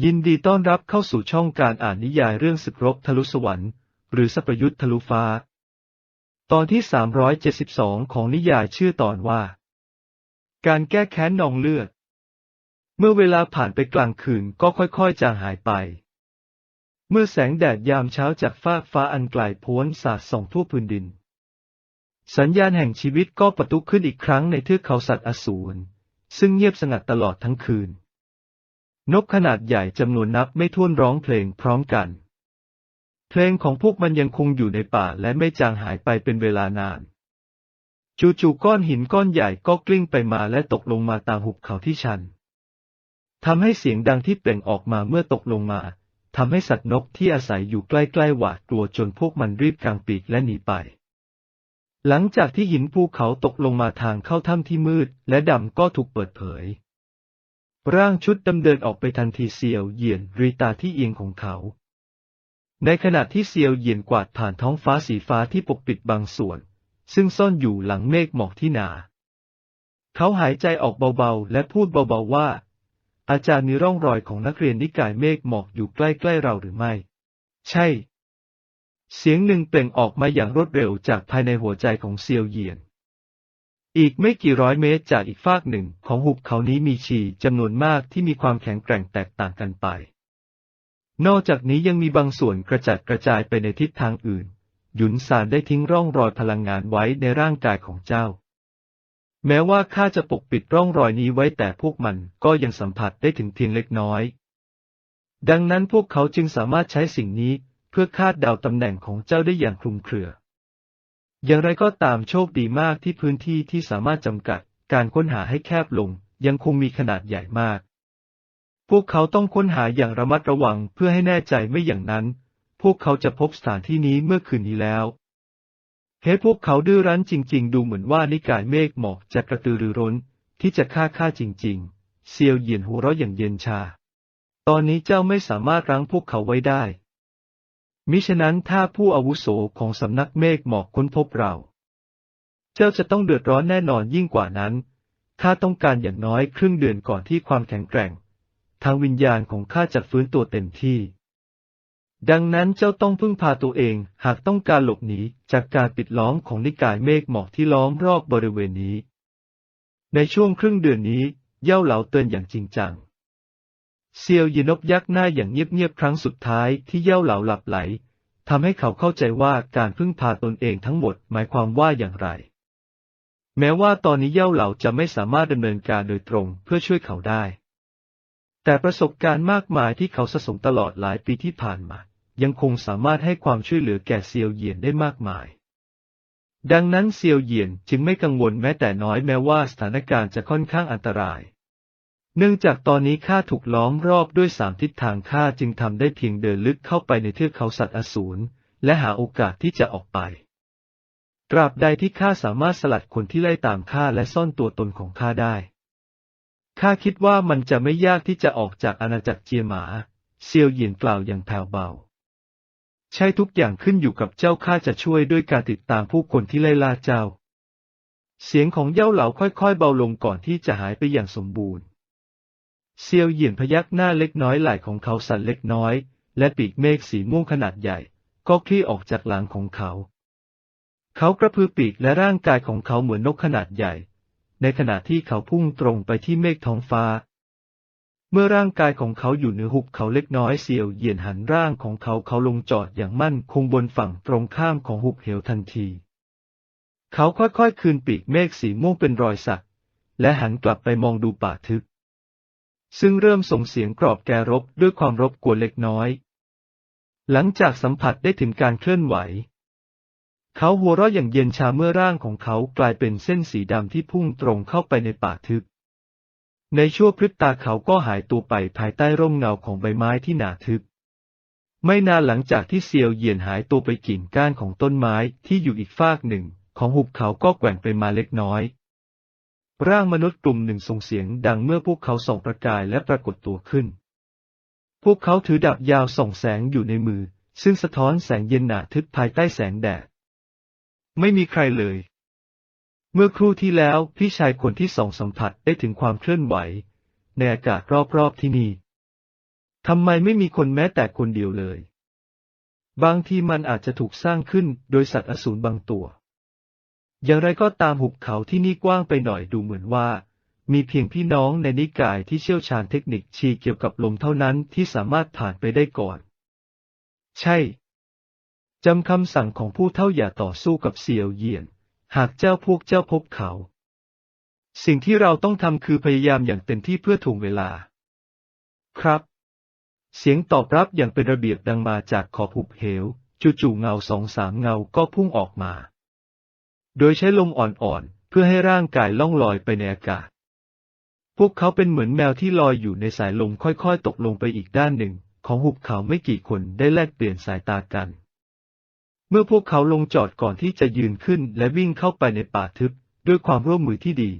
ยินดีต้อนรับเข้าสู่ช่องการอ่านนิยายเรื่องศึกรบทะลุสวรรค์ หรือสัพยุทธ์ทะลุฟ้า ตอนที่ 372 ของนิยายชื่อตอนว่า การแก้แค้นนองเลือด เมื่อเวลาผ่านไปกลางคืนก็ค่อยๆจางหายไป เมื่อแสงแดดยามเช้าจากฟากฟ้าอันไกลโพ้นสาดส่องทั่วพื้นดิน สัญญาณแห่งชีวิตก็ประทุขึ้นอีกครั้งในเทือกเขาสัตว์อสูรซึ่งเงียบสงัดตลอดทั้งคืน นกขนาดใหญ่จำนวนนับไม่ถ้วนร้องเพลงพร้อมกัน เพลงของพวกมันยังคงอยู่ในป่าและไม่จางหายไปเป็นเวลานาน จู่ๆก้อนหินก้อนใหญ่ก็กลิ้งไปมาและตกลงมาตามหุบเขาที่ชันทำให้เสียงดังที่เปล่งออกมาเมื่อตกลงมาทำให้สัตว์นกที่อาศัยอยู่ใกล้ๆหวาดกลัวจนพวกมันรีบกางปีกและหนีไป หลังจากที่หินภูเขาตกลงมาทางเข้าถ้ำที่มืดและดำก็ถูกเปิดเผย ร่างชุดดำเดินออกไปทันทีเซียวเหยียนรีตาที่เอียงของเขา ในขณะที่เซียวเหยียนกวาดผ่านท้องฟ้าสีฟ้าที่ปกปิดบางส่วน ซึ่งซ่อนอยู่หลังเมฆหมอกที่หนา เขาหายใจออกเบาๆ และพูดเบาๆว่า อาจารย์มีร่องรอยของนักเรียนนิกายเมฆหมอกอยู่ใกล้ๆเราหรือไม่ ใช่ เสียงหนึ่งเปล่งออกมาอย่างรวดเร็วจากภายในหัวใจของเซียวเหยียน อีกไม่กี่ร้อยเมตรจากอีกฟากหนึ่งของหุบเขานี้มีชีจำนวนมากที่มีความแข็งแกร่งแตกต่างกันไป นอกจากนี้ยังมีบางส่วนกระจัดกระจายไปในทิศทางอื่น หยุนซานได้ทิ้งร่องรอยพลังงานไว้ในร่างกายของเจ้า แม้ว่าข้าจะปกปิดร่องรอยนี้ไว้แต่พวกมันก็ยังสัมผัสได้ถึงเพียงเล็กน้อย ดังนั้นพวกเขาจึงสามารถใช้สิ่งนี้เพื่อคาดเดาตำแหน่งของเจ้าได้อย่างคลุมเครือ อย่างไรก็ตามโชคดีมากที่พื้นที่ที่สามารถจำกัด การค้นหาให้แคบลง ยังคงมีขนาดใหญ่มาก พวกเขาต้องค้นหาอย่างระมัดระวังเพื่อให้แน่ใจไม่อย่างนั้น พวกเขาจะพบสถานที่นี้เมื่อคืนนี้แล้วเหตุพวกเขาดื้อรั้นจริง ๆ ดูเหมือนว่านิกายเมฆหมอกจะกระตือรือร้น ที่จะฆ่าข้าจริง ๆ เซียวเหยียนหัวเราะอย่างเย็นชา ตอนนี้เจ้าไม่สามารถรั้งพวกเขาไว้ได้ มิฉะนั้นถ้าผู้อาวุโสของสำนักเมฆหมอกค้นพบเรา เจ้าจะต้องเดือดร้อนแน่นอนยิ่งกว่านั้นข้าต้องการอย่างน้อยครึ่งเดือนก่อนที่ความแข็งแกร่ง ทางวิญญาณของข้าจะฟื้นตัวเต็มที่ ดังนั้นเจ้าต้องพึ่งพาตัวเองหากต้องการหลบหนีจากการปิดล้อมของนิกายเมฆหมอกที่ล้อมรอบบริเวณนี้ ในช่วงครึ่งเดือนนี้ เย่าเหลาเตือนอย่างจริงจัง เซียวเยนบยักหน้าอย่างเงียบๆครั้งสุดท้ายที่เย่าเหลาหลับไหลทำให้เขาเข้าใจว่าการพึ่งพาตนเองทั้งหมดหมายความว่าอย่างไร แม้ว่าตอนนี้เย่าเหลาจะไม่สามารถดำเนินการโดยตรงเพื่อช่วยเขาได้ แต่ประสบการณ์มากมายที่เขาสะสมตลอดหลายปีที่ผ่านมา ยังคงสามารถให้ความช่วยเหลือแก่เซียวเหยียนได้มากมาย ดังนั้นเซียวเหยียนจึงไม่กังวลแม้แต่น้อยแม้ว่าสถานการณ์จะค่อนข้างอันตราย เนื่องจากตอนนี้ข้าถูกล้อมรอบด้วยสามทิศทางข้าจึงทำได้เพียงเดินลึกเข้าไปในเทือกเขาสัตว์อสูรและหาโอกาสที่จะออกไป ตราบใดที่ข้าสามารถสลัดคนที่ไล่ตามข้าและซ่อนตัวตนของข้าได้ ข้าคิดว่ามันจะไม่ยากที่จะออกจากอาณาจักรเจียหมา เซียวเหยียนกล่าวอย่างแผ่วเบา ใช่ทุกอย่างขึ้นอยู่กับเจ้าข้าจะช่วยด้วยการติดตามผู้คนที่ไล่ล่าเจ้า เสียงของเย่าเหลาค่อยๆเบาลงก่อนที่จะหายไปอย่างสมบูรณ์ เซียวเหยียนพยักหน้าเล็กน้อยไหล่ของเขาสั่นเล็กน้อย และปีกเมฆสีม่วงขนาดใหญ่ ก็คลี่ออกจากหลังของเขา เขากระพือปีกและร่างกายของเขาเหมือนนกขนาดใหญ่ ในขณะที่เขาพุ่งตรงไปที่เมฆท้องฟ้า เมื่อร่างกายของเขาอยู่เหนือหุบเขาเล็กน้อยเซียวเหยียนหันร่างของเขาเขาลงจอดอย่างมั่นคงบนฝั่งตรงข้ามของหุบเหวทันที เขาค่อยๆ คืนปีกเมฆสีม่วงเป็นรอยสัก และหันกลับไปมองดูป่าทึบ ซึ่งเริ่มส่งเสียงกรอบแกรบด้วยความรบกวนเล็กน้อย หลังจากสัมผัสได้ถึงการเคลื่อนไหว เขาหัวเราะอย่างเย็นชาเมื่อร่างของเขากลายเป็นเส้นสีดำที่พุ่งตรงเข้าไปในป่าทึบ ในชั่วพริบตาเขาก็หายตัวไปภายใต้ร่มเงาของใบไม้ที่หนาทึบ ไม่นานหลังจากที่เซียวเหยียนหายตัวไปกิ่งก้านของต้นไม้ที่อยู่อีกฟากหนึ่ง ของหุบเขาก็แกว่งไปมาเล็กน้อย ร่างมนุษย์กลุ่มหนึ่งส่งเสียงดังเมื่อพวกเขาส่องประกายและปรากฏตัวขึ้น พวกเขาถือดาบยาวส่องแสงอยู่ในมือ ซึ่งสะท้อนแสงเย็นหนาทึบภายใต้แสงแดด ไม่มีใครเลย เมื่อครู่ที่แล้วพี่ชายคนที่สองสัมผัสได้ถึงความเคลื่อนไหว ในอากาศรอบๆที่นี่ทำไมไม่มีคนแม้แต่คนเดียวเลย บางทีมันอาจจะถูกสร้างขึ้นโดยสัตว์อสูรบางตัว อย่างไรก็ตามหุบเขาที่นี่กว้างไปหน่อยดูเหมือนว่า มีเพียงพี่น้องในนิกายที่เชี่ยวชาญเทคนิคชีเกี่ยวกับลมเท่านั้นที่สามารถผ่านไปได้ก่อน ใช่ จำคำสั่งของผู้เท่าอย่าต่อสู้กับเสี่ยวเหยียน หากเจ้าพวกเจ้าพบเขา สิ่งที่เราต้องทำคือพยายามอย่างเต็มที่เพื่อถ่วงเวลา ครับ เสียงตอบรับอย่างเป็นระเบียบดังมาจากขอบหุบเหว จู่ๆเงาสองสามเงาก็พุ่งออกมา โดยใช้ลมอ่อนๆ เพื่อให้ร่างกายล่องลอยไปในอากาศ พวกเขาเป็นเหมือนแมวที่ลอยอยู่ในสายลมค่อยๆ ตกลงไปอีกด้านหนึ่ง ของหุบเขาไม่กี่คนได้แลกเปลี่ยนสายตากัน เมื่อพวกเขาลงจอดก่อนที่จะยืนขึ้นและวิ่งเข้าไปในป่าทึบด้วยความร่วมมือที่ดี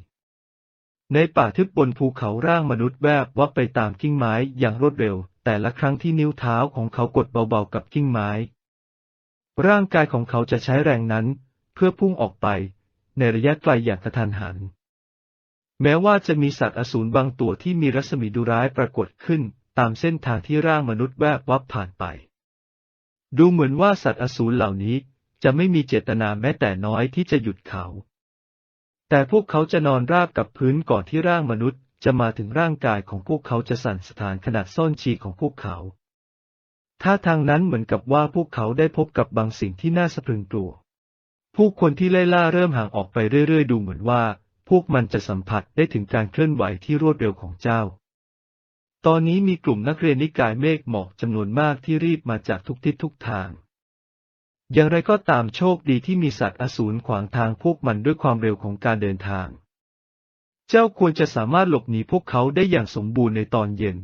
ในป่าทึบบนภูเขาร่างมนุษย์แวบวับไปตามกิ่งไม้อย่างรวดเร็ว แต่ละครั้งที่นิ้วเท้าของเขากดเบาๆกับกิ่งไม้ ร่างกายของเขาจะใช้แรงนั้น เพื่อพุ่งออกไป ในระยะไกลอย่างกระทันหัน แม้ว่าจะมีสัตว์อสูรบางตัวที่มีรัศมีดุร้ายปรากฏขึ้น ตามเส้นทางที่ร่างมนุษย์แวบวับผ่านไป ดูเหมือนว่าสัตว์อสูรเหล่านี้จะไม่มีเจตนาแม้แต่น้อยที่จะหยุดเขา แต่พวกเขาจะนอนราบกับพื้นก่อนที่ร่างมนุษย์จะมาถึงร่างกายของพวกเขาจะสั่นสถานขนาดซ่อนชีของพวกเขาท่าทางนั้นเหมือนกับว่าพวกเขาได้พบกับบางสิ่งที่น่าสะพรึงกลัว ผู้คนที่ไล่ล่าเริ่มห่างออกไปเรื่อยๆ ดูเหมือนว่า พวกมันจะสัมผัสได้ถึงการเคลื่อนไหวที่รวดเร็วของเจ้า ตอนนี้มีกลุ่มนักเรียนนิกายเมฆหมอกจำนวนมากที่รีบมาจากทุกทิศทุกทาง อย่างไรก็ตามโชคดีที่มีสัตว์อสูรขวางทางพวกมันด้วยความเร็วของการเดินทาง เจ้าควรจะสามารถหลบหนีพวกเขาได้อย่างสมบูรณ์ในตอนเย็น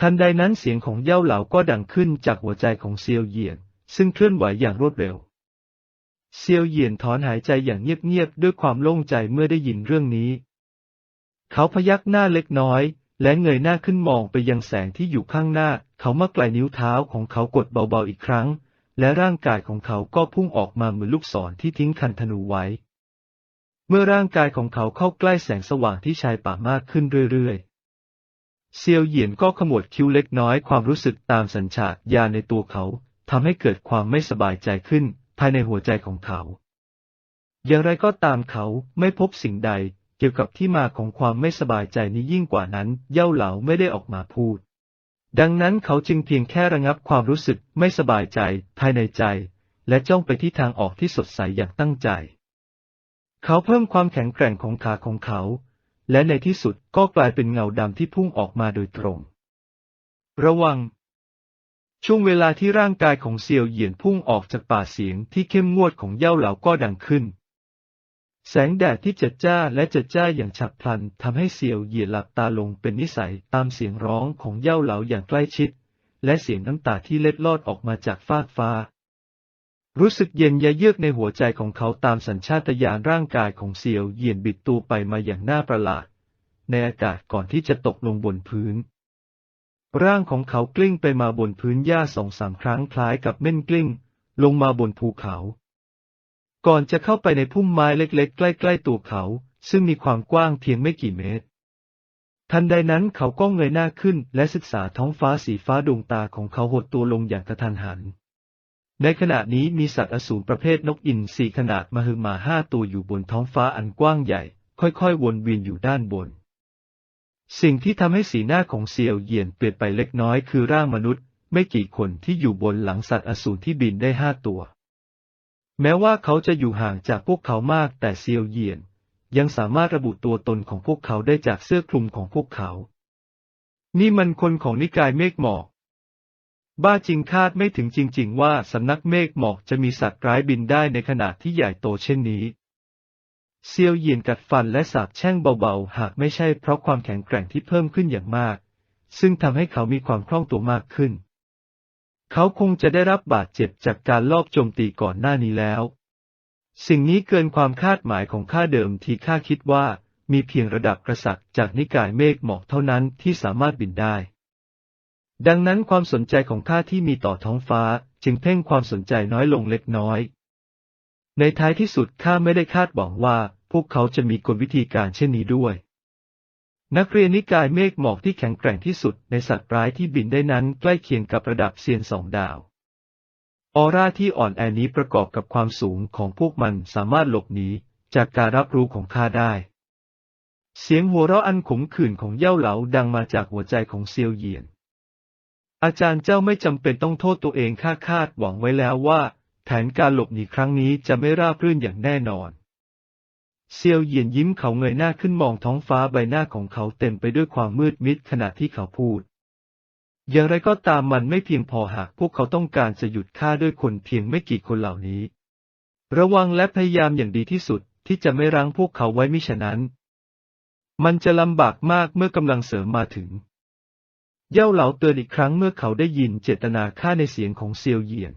ทันใดนั้นเสียงของเย่าเหลาก็ดังขึ้นจากหัวใจของเซียวเหยียนซึ่งเคลื่อนไหวอย่างรวดเร็ว เซียวเหยียนถอนหายใจอย่างเงียบๆด้วยความโล่งใจเมื่อได้ยินเรื่องนี้ เขาพยักหน้าเล็กน้อย และเงยหน้าขึ้นมองไปยังแสงที่อยู่ข้างหน้า เขามาไกลนิ้วเท้าของเขากดเบาๆอีกครั้ง และร่างกายของเขาก็พุ่งออกมาเหมือนลูกศรที่ทิ้งคันธนูไว้ เมื่อร่างกายของเขาเข้าใกล้แสงสว่างที่ชายป่ามากขึ้นเรื่อยๆเซียวเหยียนก็ขมวดคิ้วเล็กน้อยความรู้สึกตามสัญชาตญาณในตัวเขาทำให้เกิดความไม่สบายใจขึ้น ภายในหัวใจของเขา อย่างไรก็ตามเขาไม่พบสิ่งใดเกี่ยวกับที่มาของความไม่สบายใจนี้ยิ่งกว่านั้น เย่าเหลาไม่ได้ออกมาพูด ดังนั้นเขาจึงเพียงแค่ระงับความรู้สึกไม่สบายใจภายในใจ และจ้องไปที่ทางออกที่สดใสอย่างตั้งใจ เขาเพิ่มความแข็งแกร่งของขาของเขา และในที่สุดก็กลายเป็นเงาดำที่พุ่งออกมาโดยตรง ระวัง ช่วงเวลาที่ร่างกายของเซียวเหยียนพุ่งออกจากป่าเสียงที่เข้มงวดของเย่าเหลาก็ดังขึ้น แสงแดดที่จัดจ้าและจัดจ้าอย่างฉับพลันทำให้เซียวเหยียนหลับตาลงเป็นนิสัยตามเสียงร้องของเย่าเหลาอย่างใกล้ชิด และเสียงน้ำตาที่เล็ดลอดออกมาจากฟากฟ้า รู้สึกเย็นยะเยือกในหัวใจของเขาตามสัญชาตญาณร่างกายของเซียวเหยียนบิดตัวไปมาอย่างน่าประหลาด ในอากาศก่อนที่จะตกลงบนพื้น ร่างของเขากลิ้งไปมาบนพื้นหญ้าสองสามครั้งคล้ายกับเม่นกลิ้ง ลงมาบนภูเขา ก่อนจะเข้าไปในพุ่มไม้เล็กๆ ใกล้ๆตัวเขา ซึ่งมีความกว้างเพียงไม่กี่เมตร ทันใดนั้นเขาก็เงยหน้าขึ้นและศึกษาท้องฟ้าสีฟ้าดวงตาของเขาหดตัวลงอย่างกระทันหัน ในขณะนี้มีสัตว์อสูรประเภทนกอินทรีขนาดมหึมาห้าตัวอยู่บนท้องฟ้าอันกว้างใหญ่ ค่อยๆ วนเวียนอยู่ด้านบน สิ่งที่ทำให้สีหน้าของเซียวเหยียนเปลี่ยนไปเล็กน้อยคือร่างมนุษย์ ไม่กี่คนที่อยู่บนหลังสัตว์อสูรที่บินได้ห้าตัว แม้ว่าเขาจะอยู่ห่างจากพวกเขามากแต่เซียวเหยียน ยังสามารถระบุตัวตนของพวกเขาได้จากเสื้อคลุมของพวกเขา นี่มันคนของนิกายเมฆหมอก บ้าจริงคาดไม่ถึงจริง ๆ ว่าสำนักเมฆหมอกจะมีสัตว์ร้ายบินได้ในขนาดที่ใหญ่โตเช่นนี้ เซียวเยียนกัดฟันและสาบแช่งเบาๆ หากไม่ใช่เพราะความแข็งแกร่งที่เพิ่มขึ้นอย่างมาก ซึ่งทำให้เขามีความคล่องตัวมากขึ้น เขาคงจะได้รับบาดเจ็บจากการลอบโจมตีก่อนหน้านี้แล้ว สิ่งนี้เกินความคาดหมายของข้าเดิมที่ข้าคิดว่ามีเพียงระดับกษัตริย์จากนิกายเมฆหมอกเท่านั้นที่สามารถบินได้ ดังนั้นความสนใจของข้าที่มีต่อท้องฟ้าจึงเพ่งความสนใจน้อยลงเล็กน้อย ในท้ายที่สุดข้าไม่ได้คาดหวังว่า พวกเขาจะมีกลวิธีการเช่นนี้ด้วย นักเรียนนิกายเมฆหมอกที่แข็งแกร่งที่สุดในสัตว์ร้ายที่บินได้นั้นใกล้เคียงกับระดับเซียนสองดาวออร่าที่อ่อนแอนี้ประกอบกับความสูงของพวกมันสามารถหลบหนีจากการรับรู้ของข้าได้ เสียงหัวเราะอันขมขื่นของเย่าเหลาดังมาจากหัวใจของเซียวเหยียน อาจารย์เจ้าไม่จำเป็นต้องโทษตัวเองข้าคาดหวังไว้แล้วว่า แผนการหลบหนีครั้งนี้จะไม่ราบรื่นอย่างแน่นอน เซียวเหยียนยิ้มเขาเงยหน้าขึ้นมองท้องฟ้าใบหน้าของเขาเต็มไปด้วยความมืดมิดขณะที่เขาพูด อย่างไรก็ตามมันไม่เพียงพอหากพวกเขาต้องการจะหยุดฆ่าด้วยคนเพียงไม่กี่คนเหล่านี้ ระวังและพยายามอย่างดีที่สุดที่จะไม่รั้งพวกเขาไว้มิฉะนั้น มันจะลำบากมากเมื่อกำลังเสริมมาถึง เย่าเหลาเตือนอีกครั้งเมื่อเขาได้ยินเจตนาฆ่าในเสียงของเซียวเหยียน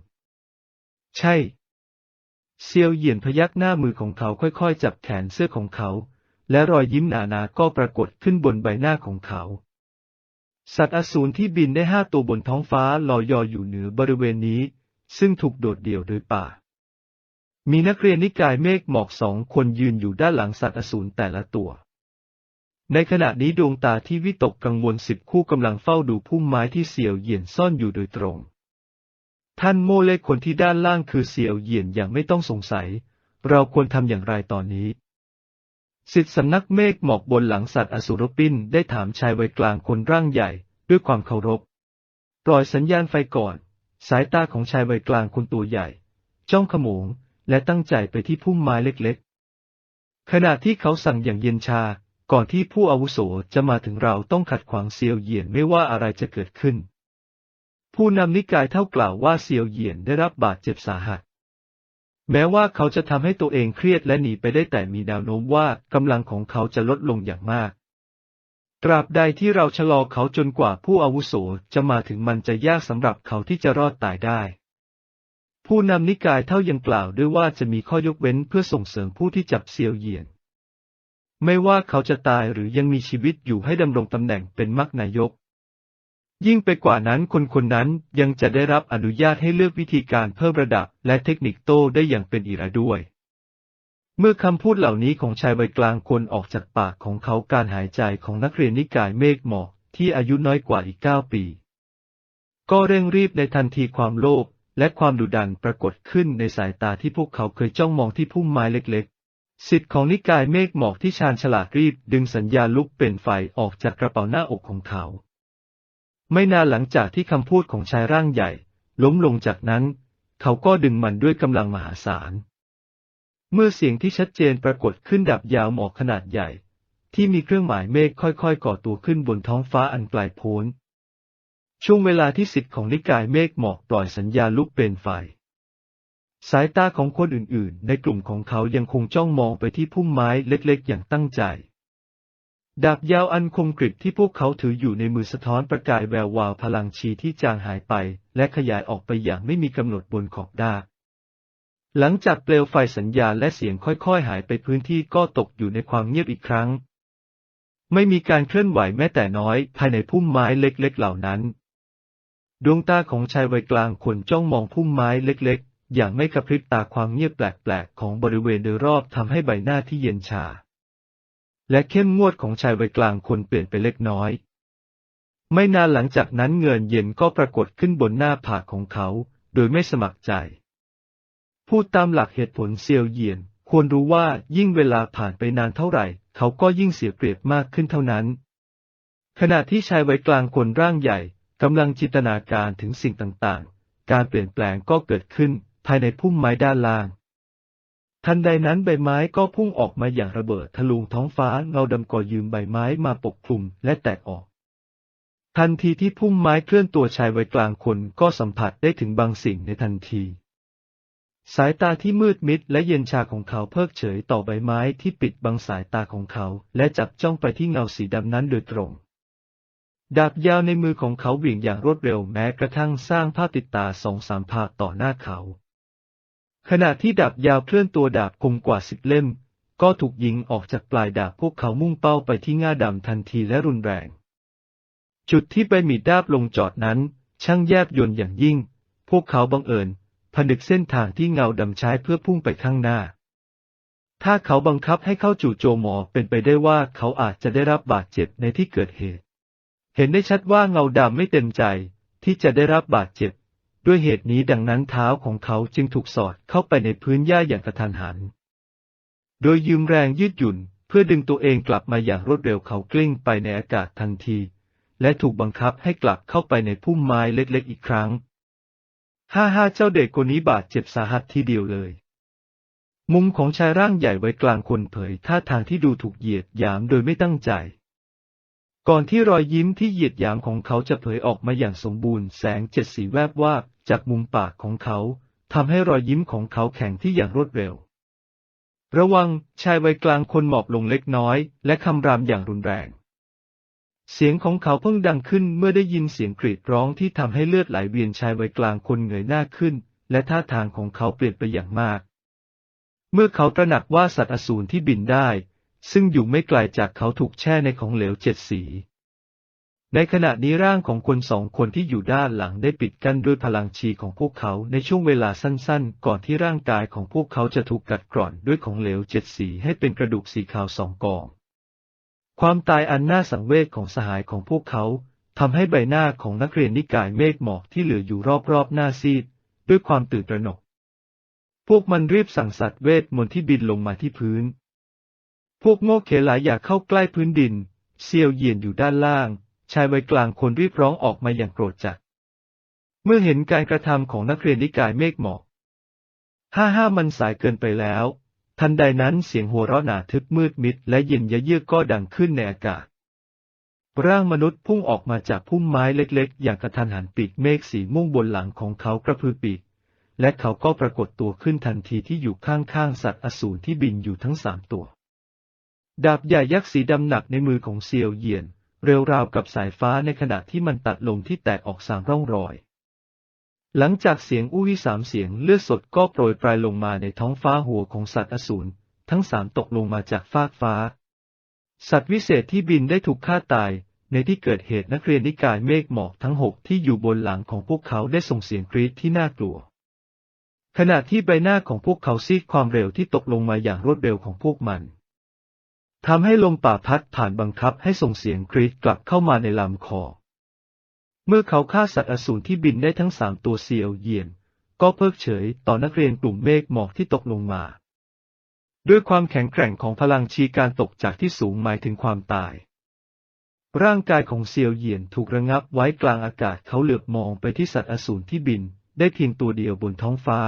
ใช่ เซียวเหยียนพยักหน้ามือของเขาค่อยๆ จับแขนเสื้อของเขา และรอยยิ้มหนาๆก็ปรากฏขึ้นบนใบหน้าของเขา สัตว์อสูรที่บินได้ห้าตัวบนท้องฟ้าลอยยออยู่เหนือบริเวณนี้ ซึ่งถูกโดดเดี่ยวโดยป่า มีนักเรียนนิกายเมฆหมอกสองคนยืนอยู่ด้านหลังสัตว์อสูรแต่ละตัวในขณะนี้ดวงตาที่วิตกกังวลสิบคู่กำลังเฝ้าดูพุ่มไม้ที่เสี่ยวเหยียนซ่อนอยู่โดยตรง ท่านโมเลขคนที่ด้านล่างคือเสี่ยวเหยียนอย่างไม่ต้องสงสัย เราควรทำอย่างไรตอนนี้สิทธิสำนักเมฆหมอกบนหลังสัตว์อสุรปิ้นได้ถามชายวัยกลางคนร่างใหญ่ ด้วยความเคารพ ปล่อยสัญญาณไฟก่อน สายตาของชายวัยกลางคนตัวใหญ่ จ้องขมงและตั้งใจไปที่พุ่มไม้เล็กๆ ขณะที่เขาสั่งอย่างเย็นชา ก่อนที่ผู้อาวุโสจะมาถึงเราต้องขัดขวางเซียวเหยียนไม่ว่าอะไรจะเกิดขึ้น ผู้นำนิกายเท่ากล่าวว่าเซียวเหยียนได้รับบาดเจ็บสาหัส แม้ว่าเขาจะทำให้ตัวเองเครียดและหนีไปได้แต่มีแนวโน้มว่ากำลังของเขาจะลดลงอย่างมาก ตราบใดที่เราชะลอเขาจนกว่าผู้อาวุโสจะมาถึงมันจะยากสำหรับเขาที่จะรอดตายได้ ผู้นำนิกายเท่ายังกล่าวด้วยว่าจะมีข้อยกเว้นเพื่อส่งเสริมผู้ที่จับเซียวเหยียน ไม่ว่าเขาจะตายหรือยังมีชีวิตอยู่ให้ดำรงตำแหน่งเป็นมักนายก ยิ่งไปกว่านั้นคนคนนั้นยังจะได้รับอนุญาตให้เลือกวิธีการเพิ่มระดับและเทคนิคโต้ได้อย่างเป็นอิระด้วย เมื่อคำพูดเหล่านี้ของชายวัยกลางคนออกจากปากของเขาการหายใจของนักเรียนนิกายเมฆหมอกที่อายุน้อยกว่าอีกเก้าปี ก็เร่งรีบในทันทีความโลภและความดุดันปรากฏขึ้นในสายตาที่พวกเขาเคยจ้องมองที่พุ่มไม้เล็กๆ สิทธิ์ของนิกายเมฆหมอกที่ชาญฉลาดรีบดึงสัญญาลุกเป็นไฟออกจากกระเป๋าหน้าอกของเขา ไม่นานหลังจากที่คำพูดของชายร่างใหญ่ ล้มลงจากนั้น เขาก็ดึงมันด้วยกำลังมหาศาล เมื่อเสียงที่ชัดเจนปรากฏขึ้นดับยาวหมอกขนาดใหญ่ ที่มีเครื่องหมายเมฆค่อยๆ ก่อตัวขึ้นบนท้องฟ้าอันไกลโพ้น ช่วงเวลาที่สิทธิ์ของนิกายเมฆหมอกปล่อยสัญญาลุกเป็นไฟ สายตาของคนอื่นๆ ในกลุ่มของเขายังคงจ้องมองไปที่พุ่มไม้เล็กๆ อย่างตั้งใจ ดาบยาวอันคมกริบที่พวกเขาถืออยู่ในมือสะท้อนประกายแวววาวพลังชีที่จางหายไป และขยายออกไปอย่างไม่มีกำหนดบนขอบดาบหลังจากเปลวไฟสัญญาณและเสียงค่อยๆ หายไปพื้นที่ก็ตกอยู่ในความเงียบอีกครั้ง ไม่มีการเคลื่อนไหวแม้แต่น้อย ภายในพุ่มไม้เล็กๆเหล่านั้น ดวงตาของชายวัยกลางคนจ้องมองพุ่มไม้เล็กๆ อย่างไม่กระพริบตาความเงียบแปลกๆ ของบริเวณโดยรอบทำให้ใบหน้าที่เย็นชา และเข้มงวดของชายวัยกลางคนเปลี่ยนไปเล็กน้อย ไม่นานหลังจากนั้นเงินเย็นก็ปรากฏขึ้นบนหน้าผากของเขา โดยไม่สมัครใจ พูดตามหลักเหตุผลเซียวเยียน ควรรู้ว่ายิ่งเวลาผ่านไปนานเท่าไหร่ เขาก็ยิ่งเสียเปรียบมากขึ้นเท่านั้น ขณะที่ชายวัยกลางคนร่างใหญ่กำลังจินตนาการถึงสิ่งต่างๆ การเปลี่ยนแปลงก็เกิดขึ้นภายในพุ่มไม้ด้านล่าง ทันใดนั้นใบไม้ก็พุ่งออกมาอย่างระเบิดทะลุท้องฟ้าเงาดำก่อยืมใบไม้มาปกคลุมและแตกออก ทันทีที่พุ่มไม้เคลื่อนตัวชายวัยกลางคนก็สัมผัสได้ถึงบางสิ่งในทันที สายตาที่มืดมิดและเย็นชาของเขาเพิกเฉยต่อใบไม้ที่ปิดบังสายตาของเขา และจับจ้องไปที่เงาสีดำนั้นโดยตรงดาบยาวในมือของเขาเหวี่ยงอย่างรวดเร็วแม้กระทั่งสร้างภาพติดตาสองสามภาพต่อหน้าเขา ขณะที่ดาบยาวเคลื่อนตัวดาบคมกว่าสิบเล่ม ก็ถูกยิงออกจากปลายดาบพวกเขามุ่งเป้าไปที่ง่าดำทันทีและรุนแรง จุดที่ใบมีดดาบลงจอดนั้น ช่างแยบยนอย่างยิ่ง พวกเขาบังเอิญผนึกเส้นทางที่เงาดำใช้เพื่อพุ่งไปข้างหน้า ถ้าเขาบังคับให้เข้าจู่โจมหมอเป็นไปได้ว่าเขาอาจจะได้รับบาดเจ็บในที่เกิดเหตุ เห็นได้ชัดว่าเงาดำไม่เต็มใจที่จะได้รับบาดเจ็บ ด้วยเหตุนี้ดังนั้นเท้าของเขาจึงถูกสอดเข้าไปในพื้นหญ้าอย่างกระทันหัน โดยยืมแรงยืดหยุ่นเพื่อดึงตัวเองกลับมาอย่างรวดเร็วเขากลิ้งไปในอากาศทันที และถูกบังคับให้กลับเข้าไปในพุ่มไม้เล็กๆอีกครั้ง ฮ่าฮ่าเจ้าเด็กคนนี้บาดเจ็บสาหัสทีเดียวเลย มุมของชายร่างใหญ่ไว้กลางคนเผยท่าทางที่ดูถูกเหยียดหยามโดยไม่ตั้งใจ ก่อนที่รอยยิ้มที่เหยียดหยามของเขาจะเผยออกมาอย่างสมบูรณ์แสงเจ็ดสีแวบวาบจากมุมปากของเขาทำให้รอยยิ้มของเขาแข็งที่อย่างรวดเร็ว ระวังชายวัยกลางคนหมอบลงเล็กน้อย และคำรามอย่างรุนแรง เสียงของเขาเพิ่งดังขึ้นเมื่อได้ยินเสียงกรีดร้องที่ทำให้เลือดไหลเวียนชายวัยกลางคนเงยหน้าขึ้น และท่าทางของเขาเปลี่ยนไปอย่างมาก เมื่อเขาตระหนักว่าสัตว์อสูรที่บินได้ ซึ่งอยู่ไม่ไกลจากเขาถูกแช่ในของเหลวเจ็ดสี ในขณะนี้ร่างของคนสองคนที่อยู่ด้านหลังได้ปิดกั้นด้วยพลังชีของพวกเขาในช่วงเวลาสั้นๆ ก่อนที่ร่างกายของพวกเขาจะถูกกัดกร่อนด้วยของเหลวเจ็ดสีให้เป็นกระดูกสีขาวสองกอง ความตายอันน่าสังเวชของสหายของพวกเขาทำให้ใบหน้าของนักเรียนนิกายเมฆหมอกที่เหลืออยู่รอบๆหน้าซีด ด้วยความตื่นตระหนก พวกมันรีบสั่งสัตว์เวทมนต์ที่บินลงมาที่พื้น พวกโง่เขลาอยากเข้าใกล้พื้นดิน เซียวเหยียนอยู่ด้านล่าง ชายวัยกลางคนรีบร้องออกมาอย่างโกรธจัด เมื่อเห็นการกระทำของนักเรียนนิกายเมฆหมอกห้าห้ามันสายเกินไปแล้ว ทันใดนั้นเสียงหัวเราะหนาทึบมืดมิดและเย็นยะเยือกก็ดังขึ้นในอากาศ ร่างมนุษย์พุ่งออกมาจากพุ่มไม้เล็กๆ อย่างกระทันหันปีกเมฆสีม่วงบนหลังของเขากระพือปีก และเขาก็ปรากฏตัวขึ้นทันทีที่อยู่ข้างๆสัตว์อสูรที่บินอยู่ทั้งสามตัว ดาบใหญ่ยักษ์สีดำหนักในมือของเซียวเหยียน เร็วราวกับสายฟ้าในขณะที่มันตัดลมที่แตกออกสามร่องรอย หลังจากเสียงอู้วิสามเสียงเลือดสดก็โปรยปลายลงมาในท้องฟ้าหัวของสัตว์อสูรทั้งสามตกลงมาจากฟากฟ้า สัตว์วิเศษที่บินได้ถูกฆ่าตาย ในที่เกิดเหตุนักเรียนนิกายเมฆหมอกทั้งหกที่อยู่บนหลังของพวกเขาได้ส่งเสียงกรีดที่น่ากลัว ขณะที่ใบหน้าของพวกเขาซีดความเร็วที่ตกลงมาอย่างรวดเร็วของพวกมัน ทำให้ลมป่าพัดผ่านบังคับให้ส่งเสียงกรีดกลับเข้ามาในลำคอ เมื่อเขาฆ่าสัตว์อสูรที่บินได้ทั้งสามตัวเซียวเยียน ก็เพิกเฉยต่อนักเรียนกลุ่มเมฆหมอกที่ตกลงมา ด้วยความแข็งแกร่งของพลังชีการตกจากที่สูงหมายถึงความตาย ร่างกายของเซียวเยียนถูกระงับไว้กลางอากาศเขาเหลือบมองไปที่สัตว์อสูรที่บิน ได้เพียงตัวเดียวบนท้องฟ้า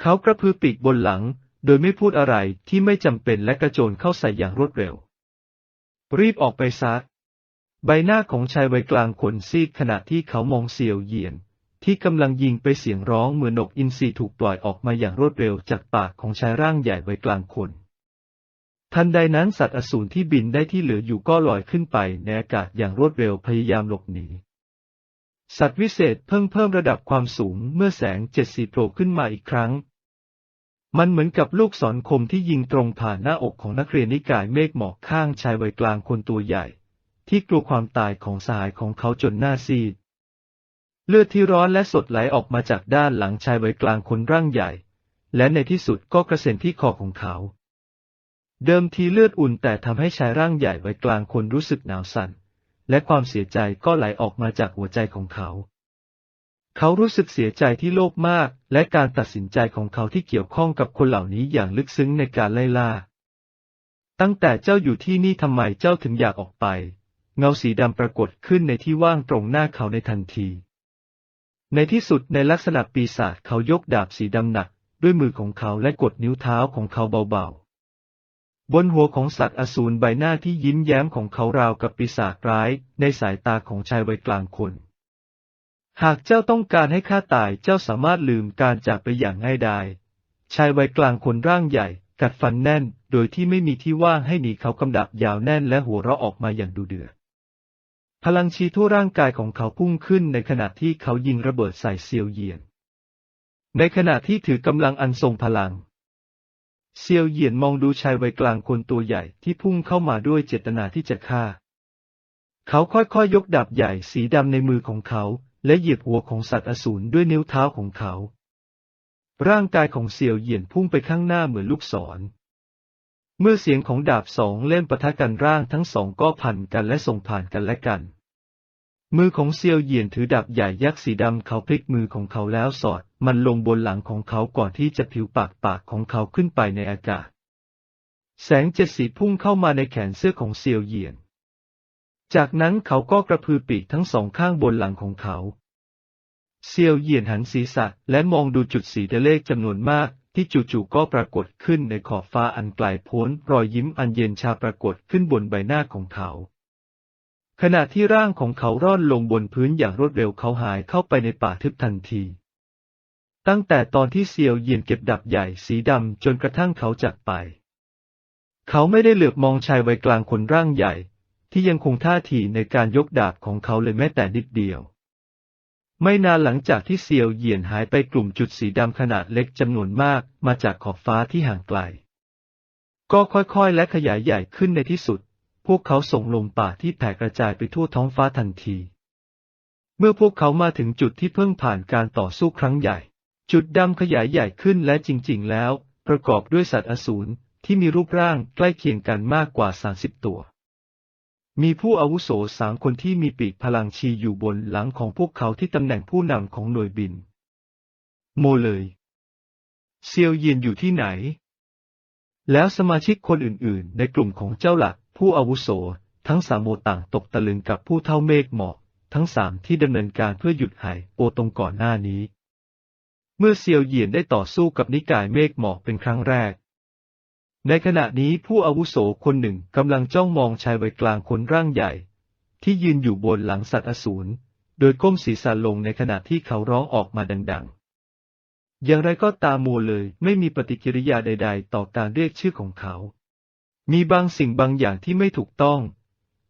เขากระพือปีกบนหลัง โดยไม่พูดอะไรที่ไม่จำเป็นและกระโจนเข้าใส่อย่างรวดเร็ว รีบออกไปซะใบหน้าของชายวัยกลางขนซีดขณะที่เขามองเซียวเยียน ที่กำลังยิงไปเสียงร้องเหมือนนกอินทรีถูกปล่อยออกมาอย่างรวดเร็วจากปากของชายร่างใหญ่วัยกลางคนทันใดนั้นสัตว์อสูรที่บินได้ที่เหลืออยู่ก็ลอยขึ้นไปในอากาศอย่างรวดเร็วพยายามหลบหนี สัตว์วิเศษเพิ่งเพิ่มระดับความสูงเมื่อแสงเจ็ดสีโผล่ขึ้นมาอีกครั้ง มันเหมือนกับลูกศรคมที่ยิงตรงผ่านหน้าอกของนักเรียนนิกายเมฆหมอกข้างชายวัยกลางคนตัวใหญ่ ที่กลัวความตายของสหายของเขาจนหน้าซีด เลือดที่ร้อนและสดไหลออกมาจากด้านหลังชายวัยกลางคนร่างใหญ่ และในที่สุดก็กระเซ็นที่คอของเขา เดิมทีเลือดอุ่นแต่ทำให้ชายร่างใหญ่วัยกลางคนรู้สึกหนาวสั่นและความเสียใจก็ไหลออกมาจากหัวใจของเขา เขารู้สึกเสียใจที่โลภมาก และการตัดสินใจของเขาที่เกี่ยวข้องกับคนเหล่านี้อย่างลึกซึ้งในการไล่ล่า ตั้งแต่เจ้าอยู่ที่นี่ทำไมเจ้าถึงอยากออกไป เงาสีดำปรากฏขึ้นในที่ว่างตรงหน้าเขาในทันที ในที่สุดในลักษณะปีศาจเขายกดาบสีดำหนัก ด้วยมือของเขาและกดนิ้วเท้าของเขาเบาๆ บนหัวของสัตว์อสูรใบหน้าที่ยิ้มแย้มของเขาราวกับปีศาจร้าย ในสายตาของชายวัยกลางคน หากเจ้าต้องการให้ข้าตายเจ้าสามารถลืมการจากไปอย่างง่ายดายชายวัยกลางคนร่างใหญ่ กัดฟันแน่น โดยที่ไม่มีที่ว่างให้หนีเขากำดับยาวแน่นและหัวเราะออกมาอย่างดูเดือดพลังชีทั่วร่างกายของเขาพุ่งขึ้นในขณะที่เขายิงระเบิดใส่เซียวเยียน ในขณะที่ถือกำลังอันทรงพลัง เซียวเยียนมองดูชายวัยกลางคนตัวใหญ่ที่พุ่งเข้ามาด้วยเจตนาที่จะฆ่า เขาค่อยๆยยกดาบใหญ่สีดำในมือของเขา และเหยียบหัวของสัตว์อสูรด้วยนิ้วเท้าของเขา ร่างกายของเซียวเหยียนพุ่งไปข้างหน้าเหมือนลูกศร เมื่อเสียงของดาบสองเล่มปะทะกันร่างทั้งสองก็พันกันและส่งผ่านกันและกัน มือของเซียวเหยียนถือดาบใหญ่ยักษ์สีดำเขาพลิกมือของเขาแล้วสอด มันลงบนหลังของเขาก่อนที่จะผิวปากปากของเขาขึ้นไปในอากาศ แสงเจ็ดสีพุ่งเข้ามาในแขนเสื้อของเซียวเหยียน จากนั้นเขาก็กระพือปีกทั้งสองข้างบนหลังของเขา เซียวเหยียนหันศีรษะและมองดูจุดสีเลขจำนวนมากที่จู่ๆก็ปรากฏขึ้นในขอบฟ้าอันไกลโพ้นรอยยิ้มอันเย็นชาปรากฏขึ้นบนใบหน้าของเขา ขณะที่ร่างของเขาร่อนลงบนพื้นอย่างรวดเร็วเขาหายเข้าไปในป่าทึบทันที ตั้งแต่ตอนที่เซียวเหยียนเก็บดับใหญ่สีดำจนกระทั่งเขาจากไป เขาไม่ได้เหลือบมองชายวัยกลางคนร่างใหญ่ ที่ยังคงท่าทีในการยกดาบของเขาเลยแม้แต่นิดเดียว ไม่นานหลังจากที่เซียวเหยียนหายไปกลุ่มจุดสีดำขนาดเล็กจำนวนมากมาจากขอบฟ้าที่ห่างไกล ก็ค่อยๆและขยายใหญ่ขึ้นในที่สุด พวกเขาส่งลมป่าที่แผ่กระจายไปทั่วท้องฟ้าทันที เมื่อพวกเขามาถึงจุดที่เพิ่งผ่านการต่อสู้ครั้งใหญ่ จุดดำขยายใหญ่ขึ้นและจริง ๆ แล้ว ประกอบด้วยสัตว์อสูรที่มีรูปร่างใกล้เคียงกันมากกว่า 30 ตัว มีผู้อาวุโสสามคนที่มีปีกพลังชีอยู่บนหลังของพวกเขาที่ตำแหน่งผู้นำของหน่วยบิน โมเลย เซียวเยียนอยู่ที่ไหน แล้วสมาชิกคนอื่นๆ ในกลุ่มของเจ้าหลัก ผู้อาวุโส ทั้งสามโมต่างตกตะลึงกับผู้เท่าเมฆหมอกทั้งสามที่ดำเนินการเพื่อหยุดหายโอตรงก่อนหน้านี้ เมื่อเซียวเยียนได้ต่อสู้กับนิกายเมฆหมอกเป็นครั้งแรก ในขณะนี้ผู้อาวุโสคนหนึ่งกำลังจ้องมองชายวัยกลางคนร่างใหญ่ ที่ยืนอยู่บนหลังสัตว์อสูร โดยก้มศีรษะลงในขณะที่เขาร้องออกมาดังๆ อย่างไรก็ตามโมเลยไม่มีปฏิกิริยาใด ๆ ต่อการเรียกชื่อของเขา มีบางสิ่งบางอย่างที่ไม่ถูกต้อง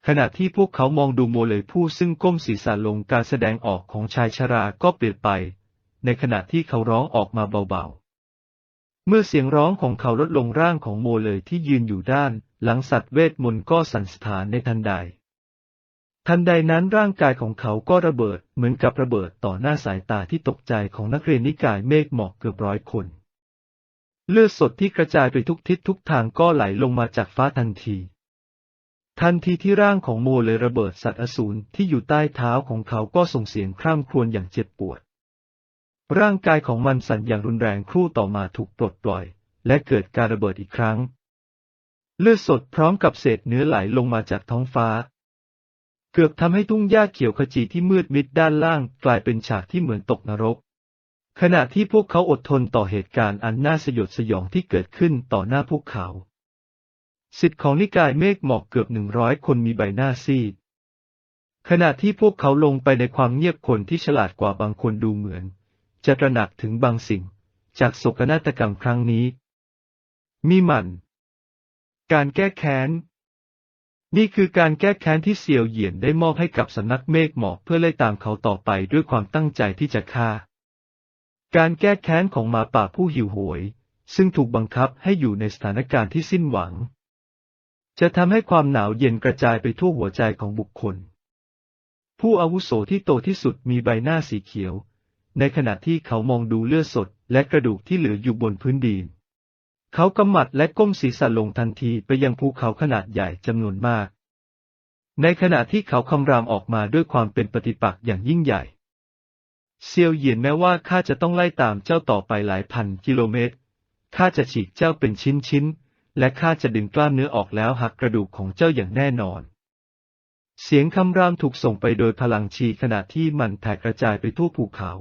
ขณะที่พวกเขามองดูโมเลยผู้ซึ่งก้มศีรษะลงการแสดงออกของชายชราก็เปลี่ยนไป ในขณะที่เขาร้องออกมาเบาๆ เมื่อเสียงร้องของเขาลดลงร่างของโมเลยที่ยืนอยู่ด้าน หลังสัตว์เวทมนต์ก็สั่นสะท้านในทันใด ทันใดนั้นร่างกายของเขาก็ระเบิดเหมือนกับระเบิดต่อหน้าสายตาที่ตกใจของนักเรียนนิกายเมฆหมอกเกือบร้อยคน เลือดสดที่กระจายไปทุกทิศทุกทางก็ไหลลงมาจากฟ้าทันที ทันทีที่ร่างของโมเลยระเบิดสัตว์อสูรที่อยู่ใต้เท้าของเขาก็ส่งเสียงคร่ำครวญอย่างเจ็บปวด ร่างกายของมันสั่นอย่างรุนแรงครู่ต่อมาถูกปลดปล่อย และเกิดการระเบิดอีกครั้ง เลือดสดพร้อมกับเศษเนื้อไหลลงมาจากท้องฟ้า เกือบทำให้ทุ่งหญ้าเขียวขจีที่มืดมิดด้านล่างกลายเป็นฉากที่เหมือนตกนรก ขณะที่พวกเขาอดทนต่อเหตุการณ์อันน่าสยดสยองที่เกิดขึ้นต่อหน้าพวกเขาสิทธิ์ของนิกายเมฆหมอกเกือบหนึ่งร้อยคนมีใบหน้าซีดขณะที่พวกเขาลงไปในความเงียบคนที่ฉลาดกว่าบางคนดูเหมือน จะตระหนักถึงบางสิ่ง จากโศกนาฏกรรมครั้งนี้ มีมันการแก้แค้น นี่คือการแก้แค้นที่เซียวเหยียนได้มอบให้กับสำนักเมฆหมอกเพื่อไล่ตามเขาต่อไปด้วยความตั้งใจที่จะฆ่า การแก้แค้นของหมาป่าผู้หิวโหยซึ่งถูกบังคับให้อยู่ในสถานการณ์ที่สิ้นหวัง จะทำให้ความหนาวเย็นกระจายไปทั่วหัวใจของบุคคล ผู้อาวุโสที่โตที่สุดมีใบหน้าสีเขียว ในขณะที่เขามองดูเลือดสดและกระดูกที่เหลืออยู่บนพื้นดิน เขากำมัดและก้มศีรษะลงทันทีไปยังภูเขาขนาดใหญ่จำนวนมาก ในขณะที่เขาคำรามออกมาด้วยความเป็นปฏิปักษ์อย่างยิ่งใหญ่เซียวเหยียนแม้ว่าข้าจะต้องไล่ตามเจ้าต่อไปหลายพันกิโลเมตร ข้าจะฉีกเจ้าเป็นชิ้นๆและข้าจะดึงกล้ามเนื้อออกแล้วหักกระดูกของเจ้าอย่างแน่นอน เสียงคำรามถูกส่งไปโดยพลังชีขณะที่มันแผ่กระจายไปทั่วภูเขา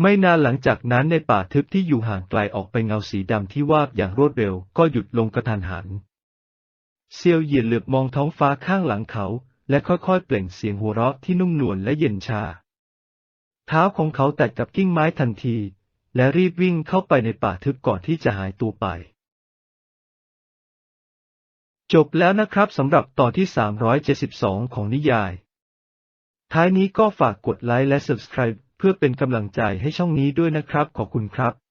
ไม่นานหลังจากนั้นในป่าทึบที่อยู่ห่างไกลออกไปเงาสีดำที่วาบอย่างรวดเร็วก็หยุดลงกระทันหัน เซียวเหยียนเหลือบมองท้องฟ้าข้างหลังเขา และค่อยๆเปล่งเสียงหัวเราะที่นุ่มนวลและเย็นชา เท้าของเขาแตะกับกิ่งไม้ทันที และรีบวิ่งเข้าไปในป่าทึบก่อนที่จะหายตัวไป จบแล้วนะครับสำหรับตอนที่ 372 ของนิยาย ท้ายนี้ก็ฝากกดไลค์และ Subscribe พื่อเป็นกำลังใจให้ช่องนี้ด้วยนะครับ ขอบคุณครับ